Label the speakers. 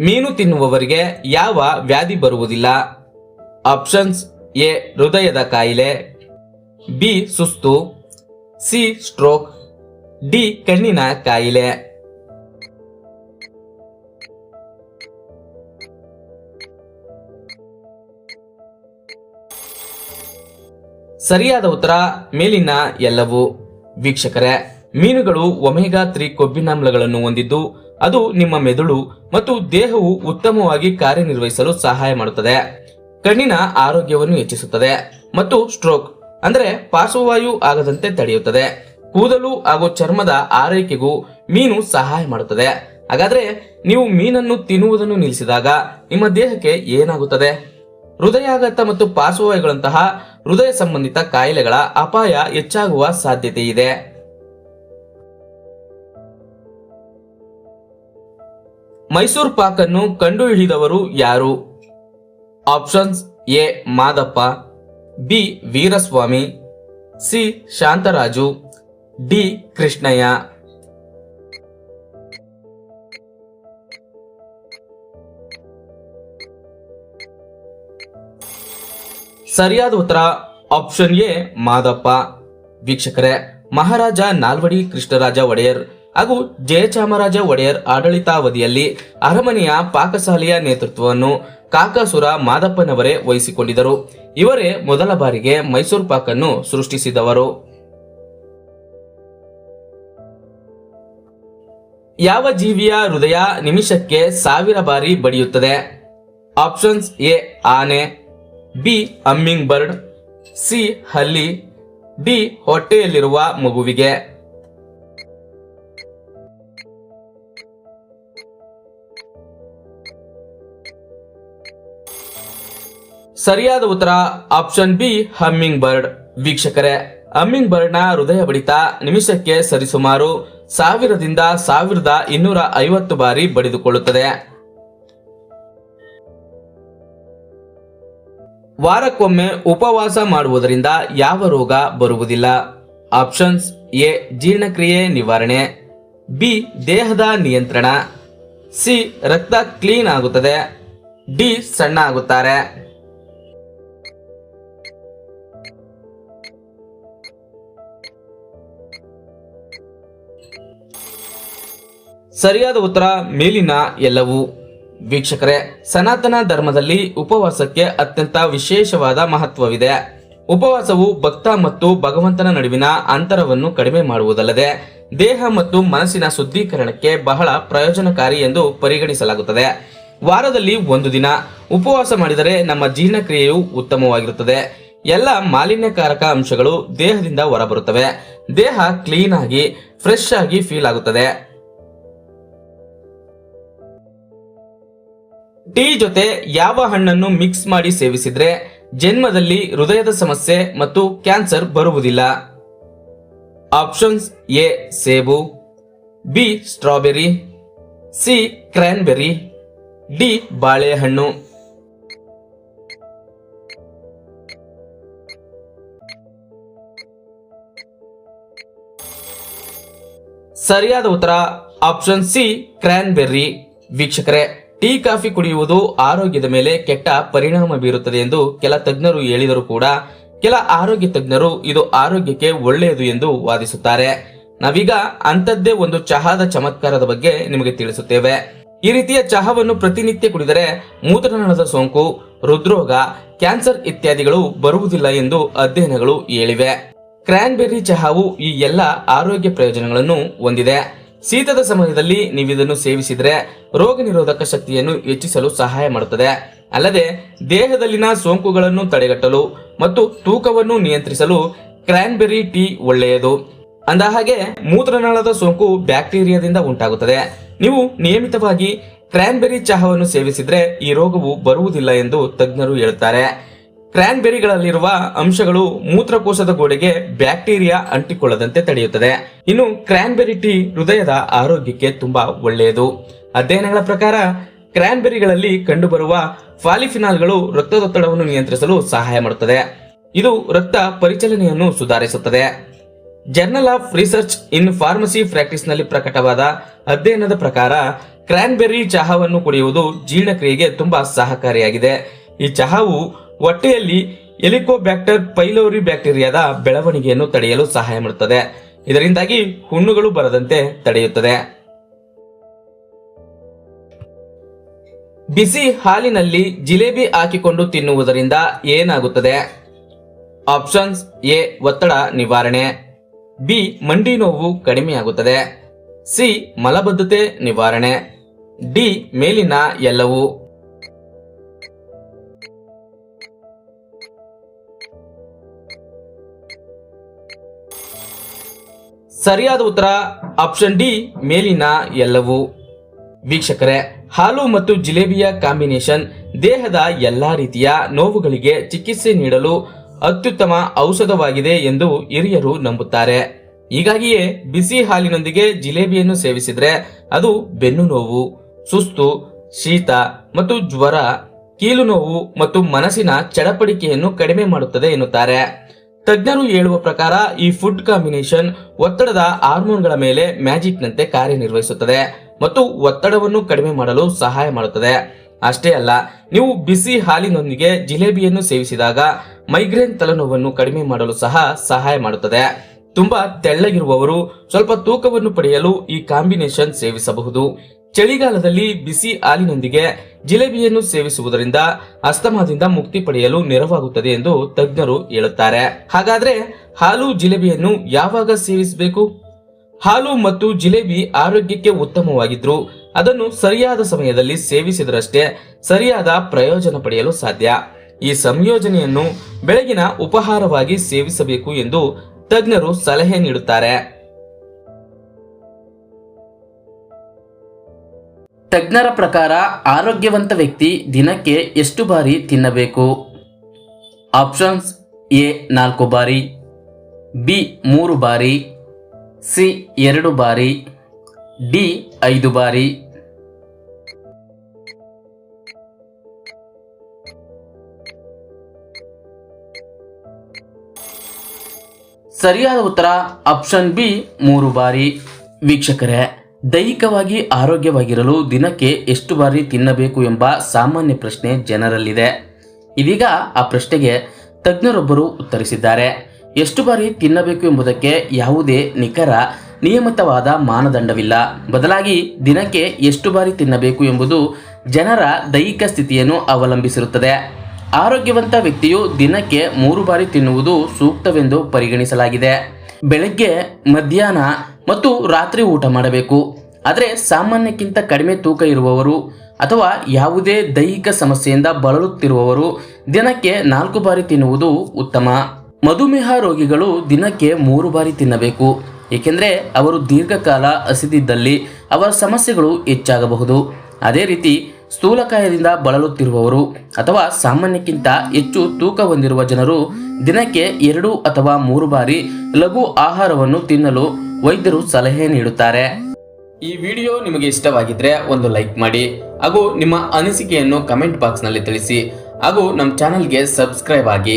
Speaker 1: ಮೀನು ತಿನ್ನುವವರಿಗೆ ಯಾವ ವ್ಯಾಧಿ ಬರುವುದಿಲ್ಲ? ಆಪ್ಷನ್ಸ್ ಎ, ಹೃದಯದ ಕಾಯಿಲೆ, ಬಿ, ಸುಸ್ತು, ಸಿ, ಸ್ಟ್ರೋಕ್, ಡಿ, ಕಣ್ಣಿನ ಕಾಯಿಲೆ. ಸರಿಯಾದ ಉತ್ತರ, ಮೇಲಿನ ಎಲ್ಲವೂ. ವೀಕ್ಷಕರೇ, ಮೀನುಗಳು ಒಮೆಗಾ ತ್ರೀ ಕೊಬ್ಬಿನಾಮ್ಲಗಳನ್ನು ಹೊಂದಿದ್ದು ಅದು ನಿಮ್ಮ ಮೆದುಳು ಮತ್ತು ದೇಹವು ಉತ್ತಮವಾಗಿ ಕಾರ್ಯನಿರ್ವಹಿಸಲು ಸಹಾಯ ಮಾಡುತ್ತದೆ. ಕಣ್ಣಿನ ಆರೋಗ್ಯವನ್ನು ಹೆಚ್ಚಿಸುತ್ತದೆ ಮತ್ತು ಸ್ಟ್ರೋಕ್ ಅಂದರೆ ಪಾರ್ಶ್ವವಾಯು ಆಗದಂತೆ ತಡೆಯುತ್ತದೆ. ಕೂದಲು ಹಾಗೂ ಚರ್ಮದ ಆರೈಕೆಗೂ ಮೀನು ಸಹಾಯ ಮಾಡುತ್ತದೆ. ಹಾಗಾದ್ರೆ ನೀವು ಮೀನನ್ನು ತಿನ್ನುವುದನ್ನು ನಿಲ್ಲಿಸಿದಾಗ ನಿಮ್ಮ ದೇಹಕ್ಕೆ ಏನಾಗುತ್ತದೆ? ಹೃದಯಾಘಾತ ಮತ್ತು ಪಾರ್ಶ್ವವಾಯುಗಳಂತಹ ಹೃದಯ ಸಂಬಂಧಿತ ಕಾಯಿಲೆಗಳ ಅಪಾಯ ಹೆಚ್ಚಾಗುವ ಸಾಧ್ಯತೆ ಇದೆ ಮೈಸೂರು ಪಾಕನ್ನು ಕಂಡುಹಿಡಿದವರು ಯಾರು? Options A, Madappa, B, Veeraswamy, C, Shantaraju, D, Krishnaiah. ಸರಿಯಾದ ಉತ್ತರ ಆಪ್ಷನ್ ಎ, ಮಾದಪ್ಪ. ವೀಕ್ಷಕರೇ, ಮಹಾರಾಜ ನಾಲ್ವಡಿ ಕೃಷ್ಣರಾಜ ಒಡೆಯರ್ ಹಾಗೂ ಜಯಚಾಮರಾಜ ಒಡೆಯರ್ ಆಡಳಿತಾವಧಿಯಲ್ಲಿ ಅರಮನೆಯ ಪಾಕಶಾಲೆಯ ನೇತೃತ್ವವನ್ನು ಕಾಕಾಸುರ ಮಾದಪ್ಪನವರೇ ವಹಿಸಿಕೊಂಡಿದ್ದರು. ಇವರೇ ಮೊದಲ ಬಾರಿಗೆ ಮೈಸೂರು ಪಾಕನ್ನು ಸೃಷ್ಟಿಸಿದವರು. ಯಾವ ಜೀವಿಯ ಹೃದಯ ನಿಮಿಷಕ್ಕೆ ಸಾವಿರ ಬಾರಿ ಬಡಿಯುತ್ತದೆ? ಆಪ್ಷನ್ಸ್ ಎ, ಆನೆ, ಬಿ ಅಮ್ಮಿಂಗ್ ಬರ್ಡ್, ಸಿ, ಹಲ್ಲಿ, ಡಿ, ಹೊಟ್ಟೆಯಲ್ಲಿರುವ ಮಗುವಿಗೆ. ಸರಿಯಾದ ಉತ್ತರ ಆಪ್ಷನ್ ಬಿ ಹಮ್ಮಿಂಗ್ ಬರ್ಡ್ ವೀಕ್ಷಕರೇ ಹಮ್ಮಿಂಗ್ ಬರ್ಡ್ನ ಹೃದಯ ಬಡಿತ ನಿಮಿಷಕ್ಕೆ ಸರಿಸುಮಾರು ಸಾವಿರದಿಂದ ಸಾವಿರದ ಇನ್ನೂರ ಐವತ್ತು ಬಾರಿ ಬಡಿದುಕೊಳ್ಳುತ್ತದೆ. ವಾರಕ್ಕೊಮ್ಮೆ ಉಪವಾಸ ಮಾಡುವುದರಿಂದ ಯಾವ ರೋಗ ಬರುವುದಿಲ್ಲ. ಆಪ್ಷನ್ಸ್ ಎ, ಜೀರ್ಣಕ್ರಿಯೆ ನಿವಾರಣೆ. ಬಿ, ದೇಹದ ನಿಯಂತ್ರಣ. ಸಿ, ರಕ್ತ ಕ್ಲೀನ್ ಆಗುತ್ತದೆ. ಡಿ ಸಣ್ಣ ಆಗುತ್ತಾರೆ ಸರಿಯಾದ ಉತ್ತರ ಮೇಲಿನ ಎಲ್ಲವೂ. ವೀಕ್ಷಕರೇ, ಸನಾತನ ಧರ್ಮದಲ್ಲಿ ಉಪವಾಸಕ್ಕೆ ಅತ್ಯಂತ ವಿಶೇಷವಾದ ಮಹತ್ವವಿದೆ. ಉಪವಾಸವು ಭಕ್ತ ಮತ್ತು ಭಗವಂತನ ನಡುವಿನ ಅಂತರವನ್ನು ಕಡಿಮೆ ಮಾಡುವುದಲ್ಲದೆ, ದೇಹ ಮತ್ತು ಮನಸ್ಸಿನ ಶುದ್ಧೀಕರಣಕ್ಕೆ ಬಹಳ ಪ್ರಯೋಜನಕಾರಿ ಎಂದು ಪರಿಗಣಿಸಲಾಗುತ್ತದೆ. ವಾರದಲ್ಲಿ ಒಂದು ದಿನ ಉಪವಾಸ ಮಾಡಿದರೆ ನಮ್ಮ ಜೀರ್ಣಕ್ರಿಯೆಯು ಉತ್ತಮವಾಗಿರುತ್ತದೆ. ಎಲ್ಲ ಮಾಲಿನ್ಯಕಾರಕ ಅಂಶಗಳು ದೇಹದಿಂದ ಹೊರಬರುತ್ತವೆ. ದೇಹ ಕ್ಲೀನ್ ಆಗಿ ಫ್ರೆಶ್ ಆಗಿ ಫೀಲ್ ಆಗುತ್ತದೆ. ಟೀ ಜೊತೆ ಯಾವ ಹಣ್ಣನ್ನು ಮಿಕ್ಸ್ ಮಾಡಿ ಸೇವಿಸಿದ್ರೆ ಜನ್ಮದಲ್ಲಿ ಹೃದಯದ ಸಮಸ್ಯೆ ಮತ್ತು ಕ್ಯಾನ್ಸರ್ ಬರುವುದಿಲ್ಲ? ಆಪ್ಷನ್ಸ್ ಎ, ಸೇಬು, B, strawberry, C, cranberry, D, ಬಾಳೆಹಣ್ಣು. ಸರಿಯಾದ ಉತ್ತರ ಆಪ್ಷನ್ ಸಿ ಕ್ರ್ಯಾನ್ಬೆರ್ರಿ ವೀಕ್ಷಕರೇ ಟೀ ಕಾಫಿ ಕುಡಿಯುವುದು ಆರೋಗ್ಯದ ಮೇಲೆ ಕೆಟ್ಟ ಪರಿಣಾಮ ಬೀರುತ್ತದೆ ಎಂದು ಕೆಲ ತಜ್ಞರು ಹೇಳಿದರೂ ಕೂಡ ಕೆಲ ಆರೋಗ್ಯ ತಜ್ಞರು ಇದು ಆರೋಗ್ಯಕ್ಕೆ ಒಳ್ಳೆಯದು ಎಂದು ವಾದಿಸುತ್ತಾರೆ. ನಾವೀಗ ಅಂಥದ್ದೇ ಒಂದು ಚಹಾದ ಚಮತ್ಕಾರದ ಬಗ್ಗೆ ನಿಮಗೆ ತಿಳಿಸುತ್ತೇವೆ. ಈ ರೀತಿಯ ಚಹಾವನ್ನು ಪ್ರತಿನಿತ್ಯ ಕುಡಿದರೆ ಮೂತ್ರನಾಳದ ಸೋಂಕು, ಹೃದ್ರೋಗ, ಕ್ಯಾನ್ಸರ್ ಇತ್ಯಾದಿಗಳು ಬರುವುದಿಲ್ಲ ಎಂದು ಅಧ್ಯಯನಗಳು ಹೇಳಿವೆ. ಕ್ರ್ಯಾನ್ಬೆರ್ರಿ ಚಹಾವು ಈ ಎಲ್ಲ ಆರೋಗ್ಯ ಪ್ರಯೋಜನಗಳನ್ನು ಹೊಂದಿದೆ. ಶೀತದ ಸಮಯದಲ್ಲಿ ನೀವು ಇದನ್ನು ಸೇವಿಸಿದರೆ ರೋಗ ನಿರೋಧಕ ಶಕ್ತಿಯನ್ನು ಹೆಚ್ಚಿಸಲು ಸಹಾಯ ಮಾಡುತ್ತದೆ. ಅಲ್ಲದೆ ದೇಹದಲ್ಲಿನ ಸೋಂಕುಗಳನ್ನು ತಡೆಗಟ್ಟಲು ಮತ್ತು ತೂಕವನ್ನು ನಿಯಂತ್ರಿಸಲು ಕ್ರ್ಯಾನ್ಬೆರಿ ಟೀ ಒಳ್ಳೆಯದು. ಅಂದ ಹಾಗೆ ಮೂತ್ರನಾಳದ ಸೋಂಕು ಬ್ಯಾಕ್ಟೀರಿಯಾದಿಂದ ಉಂಟಾಗುತ್ತದೆ. ನೀವು ನಿಯಮಿತವಾಗಿ ಕ್ರ್ಯಾನ್ಬೆರಿ ಚಹಾವನ್ನು ಸೇವಿಸಿದ್ರೆ ಈ ರೋಗವು ಬರುವುದಿಲ್ಲ ಎಂದು ತಜ್ಞರು ಹೇಳುತ್ತಾರೆ. ಕ್ರ್ಯಾನ್ಬೆರಿಗಳಲ್ಲಿರುವ ಅಂಶಗಳು ಮೂತ್ರಕೋಶದ ಗೋಡೆಗೆ ಬ್ಯಾಕ್ಟೀರಿಯಾ ಅಂಟಿಕೊಳ್ಳದಂತೆ ತಡೆಯುತ್ತದೆ. ಇನ್ನು ಕ್ರ್ಯಾನ್ಬೆರಿ ಟೀ ಹೃದಯದ ಆರೋಗ್ಯಕ್ಕೆ ತುಂಬಾ ಒಳ್ಳೆಯದು. ಅಧ್ಯಯನಗಳ ಪ್ರಕಾರ ಕ್ರ್ಯಾನ್ಬೆರಿಗಳಲ್ಲಿ ಕಂಡುಬರುವ ಫಾಲಿಫಿನಾಲ್ಗಳು ರಕ್ತದೊತ್ತಡವನ್ನು ನಿಯಂತ್ರಿಸಲು ಸಹಾಯ ಮಾಡುತ್ತದೆ. ಇದು ರಕ್ತ ಪರಿಚಲನೆಯನ್ನು ಸುಧಾರಿಸುತ್ತದೆ. Journal of research in pharmacy ಪ್ರಾಕ್ಟೀಸ್ನಲ್ಲಿ ಪ್ರಕಟವಾದ ಅಧ್ಯಯನದ ಪ್ರಕಾರ ಕ್ರ್ಯಾನ್ಬೆರಿ ಚಹಾವನ್ನು ಕುಡಿಯುವುದು ಜೀರ್ಣಕ್ರಿಯೆಗೆ ತುಂಬಾ ಸಹಕಾರಿಯಾಗಿದೆ. ಈ ಚಹಾವು ಹೊಟ್ಟೆಯಲ್ಲಿ ಎಲಿಕೋಬ್ಯಾಕ್ಟರ್ ಪೈಲೋರಿ ಬ್ಯಾಕ್ಟೀರಿಯಾದ ಬೆಳವಣಿಗೆಯನ್ನು ತಡೆಯಲು ಸಹಾಯ ಮಾಡುತ್ತದೆ. ಇದರಿಂದಾಗಿ ಹುಣ್ಣುಗಳು ಬರದಂತೆ ತಡೆಯುತ್ತದೆ. ಬಿಸಿ ಹಾಲಿನಲ್ಲಿ ಜಿಲೇಬಿ ಹಾಕಿಕೊಂಡು ತಿನ್ನುವುದರಿಂದ ಏನಾಗುತ್ತದೆ? ಆಪ್ಷನ್ಸ್ ಎ, ಒತ್ತಡ ನಿವಾರಣೆ. ಬಿ, ಮಂಡಿ ನೋವು ಕಡಿಮೆಯಾಗುತ್ತದೆ. ಸಿ, ಮಲಬದ್ಧತೆ ನಿವಾರಣೆ. ಡಿ, ಮೇಲಿನ ಎಲ್ಲವೂ. ಸರಿಯಾದ ಉತ್ತರ ಆಪ್ಷನ್ ಡಿ, ಮೇಲಿನ ಎಲ್ಲವೂ. ವೀಕ್ಷಕರೇ, ಹಾಲು ಮತ್ತು ಜಿಲೇಬಿಯ ಕಾಂಬಿನೇಷನ್ ದೇಹದ ಎಲ್ಲಾ ರೀತಿಯ ನೋವುಗಳಿಗೆ ಚಿಕಿತ್ಸೆ ನೀಡಲು ಅತ್ಯುತ್ತಮ ಔಷಧವಾಗಿದೆ ಎಂದು ಹಿರಿಯರು ನಂಬುತ್ತಾರೆ. ಹೀಗಾಗಿಯೇ ಬಿಸಿ ಹಾಲಿನೊಂದಿಗೆ ಜಿಲೇಬಿಯನ್ನು ಸೇವಿಸಿದ್ರೆ ಅದು ಬೆನ್ನು ನೋವು, ಸುಸ್ತು, ಶೀತ ಮತ್ತು ಜ್ವರ, ಕೀಲು ನೋವು ಮತ್ತು ಮನಸ್ಸಿನ ಚಡಪಡಿಕೆಯನ್ನು ಕಡಿಮೆ ಮಾಡುತ್ತದೆ ಎನ್ನುತ್ತಾರೆ. ತಜ್ಞರು ಹೇಳುವ ಪ್ರಕಾರ ಈ ಫುಡ್ ಕಾಂಬಿನೇಷನ್ ಒತ್ತಡದ ಹಾರ್ಮೋನ್ಗಳ ಮೇಲೆ ಮ್ಯಾಜಿಕ್ನಂತೆ ಕಾರ್ಯನಿರ್ವಹಿಸುತ್ತದೆ ಮತ್ತು ಒತ್ತಡವನ್ನು ಕಡಿಮೆ ಮಾಡಲು ಸಹಾಯ ಮಾಡುತ್ತದೆ. ಅಷ್ಟೇ ಅಲ್ಲ, ನೀವು ಬಿಸಿ ಹಾಲಿನೊಂದಿಗೆ ಜಿಲೇಬಿಯನ್ನು ಸೇವಿಸಿದಾಗ ಮೈಗ್ರೇನ್ ತಲೆನೋವನ್ನು ಕಡಿಮೆ ಮಾಡಲು ಸಹ ಸಹಾಯ ಮಾಡುತ್ತದೆ. ತುಂಬಾ ತೆಳ್ಳಗಿರುವವರು ಸ್ವಲ್ಪ ತೂಕವನ್ನು ಪಡೆಯಲು ಈ ಕಾಂಬಿನೇಷನ್ ಸೇವಿಸಬಹುದು. ಚಳಿಗಾಲದಲ್ಲಿ ಬಿಸಿ ಹಾಲಿನೊಂದಿಗೆ ಜಿಲೇಬಿಯನ್ನು ಸೇವಿಸುವುದರಿಂದ ಅಸ್ತಮಾದಿಂದ ಮುಕ್ತಿ ಪಡೆಯಲು ನೆರವಾಗುತ್ತದೆ ಎಂದು ತಜ್ಞರು ಹೇಳುತ್ತಾರೆ. ಹಾಗಾದ್ರೆ ಹಾಲು ಜಿಲೇಬಿಯನ್ನು ಯಾವಾಗ ಸೇವಿಸಬೇಕು? ಹಾಲು ಮತ್ತು ಜಿಲೇಬಿ ಆರೋಗ್ಯಕ್ಕೆ ಉತ್ತಮವಾಗಿದ್ರು ಅದನ್ನು ಸರಿಯಾದ ಸಮಯದಲ್ಲಿ ಸೇವಿಸಿದರಷ್ಟೇ ಸರಿಯಾದ ಪ್ರಯೋಜನ ಪಡೆಯಲು ಸಾಧ್ಯ. ಈ ಸಂಯೋಜನೆಯನ್ನು ಬೆಳಗಿನ ಉಪಹಾರವಾಗಿ ಸೇವಿಸಬೇಕು ಎಂದು ತಜ್ಞರು ಸಲಹೆ ನೀಡುತ್ತಾರೆ. ತಜ್ಞರ ಪ್ರಕಾರ ಆರೋಗ್ಯವಂತ ವ್ಯಕ್ತಿ ದಿನಕ್ಕೆ ಎಷ್ಟು ಬಾರಿ ತಿನ್ನಬೇಕು? ಆಪ್ಷನ್ಸ್ ಎ ನಾಲ್ಕು ಬಾರಿ, ಬಿ ಮೂರು ಬಾರಿ, ಸಿ ಎರಡು ಬಾರಿ, ಡಿ ಐದು ಬಾರಿ. ಸರಿಯಾದ ಉತ್ತರ ಆಪ್ಷನ್ ಬಿ ಮೂರು ಬಾರಿ. ವೀಕ್ಷಕರೇ ದೈಹಿಕವಾಗಿ ಆರೋಗ್ಯವಾಗಿರಲು ದಿನಕ್ಕೆ ಎಷ್ಟು ಬಾರಿ ತಿನ್ನಬೇಕು ಎಂಬ ಸಾಮಾನ್ಯ ಪ್ರಶ್ನೆ ಜನರಲ್ಲಿದೆ. ಇದೀಗ ಆ ಪ್ರಶ್ನೆಗೆ ತಜ್ಞರೊಬ್ಬರು ಉತ್ತರಿಸಿದ್ದಾರೆ. ಎಷ್ಟು ಬಾರಿ ತಿನ್ನಬೇಕು ಎಂಬುದಕ್ಕೆ ಯಾವುದೇ ನಿಖರ, ನಿಯಮಿತವಾದ ಮಾನದಂಡವಿಲ್ಲ. ಬದಲಾಗಿ ದಿನಕ್ಕೆ ಎಷ್ಟು ಬಾರಿ ತಿನ್ನಬೇಕು ಎಂಬುದು ಜನರ ದೈಹಿಕ ಸ್ಥಿತಿಯನ್ನು ಅವಲಂಬಿಸಿರುತ್ತದೆ. ಆರೋಗ್ಯವಂತ ವ್ಯಕ್ತಿಯು ದಿನಕ್ಕೆ ಮೂರು ಬಾರಿ ತಿನ್ನುವುದು ಸೂಕ್ತವೆಂದು ಪರಿಗಣಿಸಲಾಗಿದೆ. ಬೆಳಗ್ಗೆ ಮಧ್ಯಾಹ್ನ ಮತ್ತು ರಾತ್ರಿ ಊಟ ಮಾಡಬೇಕು. ಆದರೆ ಸಾಮಾನ್ಯಕ್ಕಿಂತ ಕಡಿಮೆ ತೂಕ ಇರುವವರು ಅಥವಾ ಯಾವುದೇ ದೈಹಿಕ ಸಮಸ್ಯೆಯಿಂದ ಬಳಲುತ್ತಿರುವವರು ದಿನಕ್ಕೆ ನಾಲ್ಕು ಬಾರಿ ತಿನ್ನುವುದು ಉತ್ತಮ. ಮಧುಮೇಹ ರೋಗಿಗಳು ದಿನಕ್ಕೆ ಮೂರು ಬಾರಿ ತಿನ್ನಬೇಕು. ಏಕೆಂದರೆ ಅವರು ದೀರ್ಘಕಾಲ ಹಸಿದಿದ್ದಲ್ಲಿ ಅವರ ಸಮಸ್ಯೆಗಳು ಹೆಚ್ಚಾಗಬಹುದು. ಅದೇ ರೀತಿ ಸ್ಥೂಲಕಾಯದಿಂದ ಬಳಲುತ್ತಿರುವವರು ಅಥವಾ ಸಾಮಾನ್ಯಕ್ಕಿಂತ ಹೆಚ್ಚು ತೂಕ ಹೊಂದಿರುವ ಜನರು ದಿನಕ್ಕೆ ಎರಡು ಅಥವಾ ಮೂರು ಬಾರಿ ಲಘು ಆಹಾರವನ್ನು ತಿನ್ನಲು ವೈದ್ಯರು ಸಲಹೆ ನೀಡುತ್ತಾರೆ. ಈ ವಿಡಿಯೋ ನಿಮಗೆ ಇಷ್ಟವಾಗಿದ್ರೆ ಒಂದು ಲೈಕ್ ಮಾಡಿ ಹಾಗೂ ನಿಮ್ಮ ಅನಿಸಿಕೆಯನ್ನು ಕಮೆಂಟ್ ಬಾಕ್ಸ್ನಲ್ಲಿ ತಿಳಿಸಿ ಹಾಗೂ ನಮ್ಮ ಚಾನಲ್ಗೆ ಸಬ್ಸ್ಕ್ರೈಬ್ ಆಗಿ